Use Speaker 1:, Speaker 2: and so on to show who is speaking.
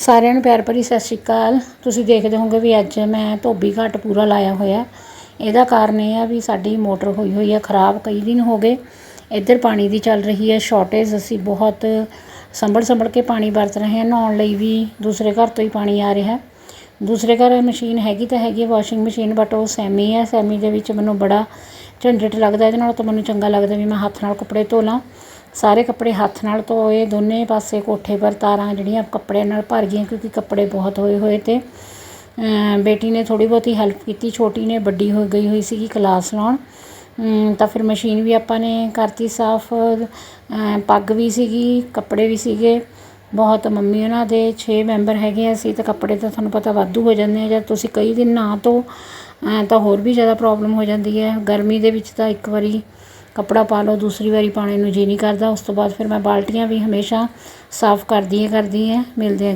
Speaker 1: ਸਾਰਿਆਂ ਨੂੰ ਪਿਆਰ ਭਰੀ ਸਤਿ ਸ਼੍ਰੀ ਅਕਾਲ। ਤੁਸੀਂ ਦੇਖਦੇ ਹੋਵੋਗੇ ਵੀ ਅੱਜ ਮੈਂ ਧੋਬੀ ਘਾਟ ਪੂਰਾ ਲਾਇਆ ਹੋਇਆ। ਇਹਦਾ ਕਾਰਨ ਇਹ ਆ ਵੀ ਸਾਡੀ ਮੋਟਰ ਹੋਈ ਹੋਈ ਆ, ਖਰਾਬ ਕਈ ਦਿਨ ਹੋ ਗਏ। ਇੱਧਰ ਪਾਣੀ ਦੀ ਚੱਲ ਰਹੀ ਹੈ ਸ਼ਾਰਟੇਜ ਅਸੀਂ ਬਹੁਤ ਸੰਭਲ ਸੰਭਲ ਕੇ ਪਾਣੀ ਵਰਤ ਰਹੇ ਹਾਂ। ਨਹਾਉਣ ਲਈ ਵੀ ਦੂਸਰੇ ਘਰ ਤੋਂ ਹੀ ਪਾਣੀ ਆ ਰਿਹਾ। ਦੂਸਰੇ ਘਰ ਮਸ਼ੀਨ ਹੈਗੀ ਤਾਂ ਹੈਗੀ ਵਾਸ਼ਿੰਗ ਮਸ਼ੀਨ ਬਟ ਉਹ ਸੈਮੀ ਹੈ ਸੈਮੀ ਦੇ ਵਿੱਚ ਮੈਨੂੰ ਬੜਾ ਝੰਡਟ ਲੱਗਦਾ, ਇਹਦੇ ਨਾਲ ਤਾਂ ਮੈਨੂੰ ਚੰਗਾ ਲੱਗਦਾ ਵੀ ਮੈਂ ਹੱਥ ਨਾਲ ਕੱਪੜੇ ਧੋ ਲਾਂ। ਸਾਰੇ ਕੱਪੜੇ ਹੱਥ ਨਾਲ ਧੋਏ, ਦੋਨੇ ਪਾਸੇ ਕੋਠੇ ਪਰ ਤਾਰਾਂ ਜਿਹੜੀਆਂ ਕੱਪੜਿਆਂ ਨਾਲ ਭਰ ਗਈਆਂ ਕਿਉਂਕਿ ਕੱਪੜੇ ਬਹੁਤ ਹੋਏ ਹੋਏ ਤੇ ਬੇਟੀ ਨੇ ਥੋੜੀ ਬਹੁਤੀ ਹੈਲਪ ਕੀਤੀ, ਛੋਟੀ ਨੇ ਵੱਡੀ ਹੋ ਗਈ ਹੋਈ ਸੀਗੀ ਕਲਾਸ ਲਾਉਣ। ਤਾਂ ਫਿਰ ਮਸ਼ੀਨ ਵੀ ਆਪਾਂ ਨੇ ਕਰਤੀ ਸਾਫ਼ ਪੱਗ ਵੀ ਸੀਗੀ, ਕੱਪੜੇ ਵੀ ਸੀਗੇ। ਬਹੁਤ ਮੰਮੀ ਉਹਨਾਂ ਦੇ 6 ਮੈਂਬਰ ਹੈਗੇ ਆ, ਅਸੀਂ ਤਾਂ ਕੱਪੜੇ ਤਾਂ ਤੁਹਾਨੂੰ ਪਤਾ ਵਾਧੂ ਹੋ ਜਾਂਦੇ ਆ ਜਦ ਤੁਸੀਂ ਕਈ ਦਿਨ ਨਾ ਧੋ ਤਾਂ ਹੋਰ ਵੀ ਜ਼ਿਆਦਾ ਪ੍ਰੋਬਲਮ ਹੋ ਜਾਂਦੀ ਹੈ। ਗਰਮੀ ਦੇ ਵਿੱਚ ਤਾਂ ਇੱਕ ਵਾਰੀ ਕੱਪੜਾ ਪਾ ਲਓ, ਦੂਸਰੀ ਵਾਰੀ ਪਾਣੇ ਨੂੰ ਜੀਅ ਨਹੀਂ ਕਰਦਾ। ਉਸ ਤੋਂ ਬਾਅਦ ਫਿਰ ਮੈਂ ਬਾਲਟੀਆਂ ਵੀ ਹਮੇਸ਼ਾ ਸਾਫ਼ ਕਰਦੀ ਹੀ, ਕਰਦੀ ਹਾਂ। ਮਿਲਦੇ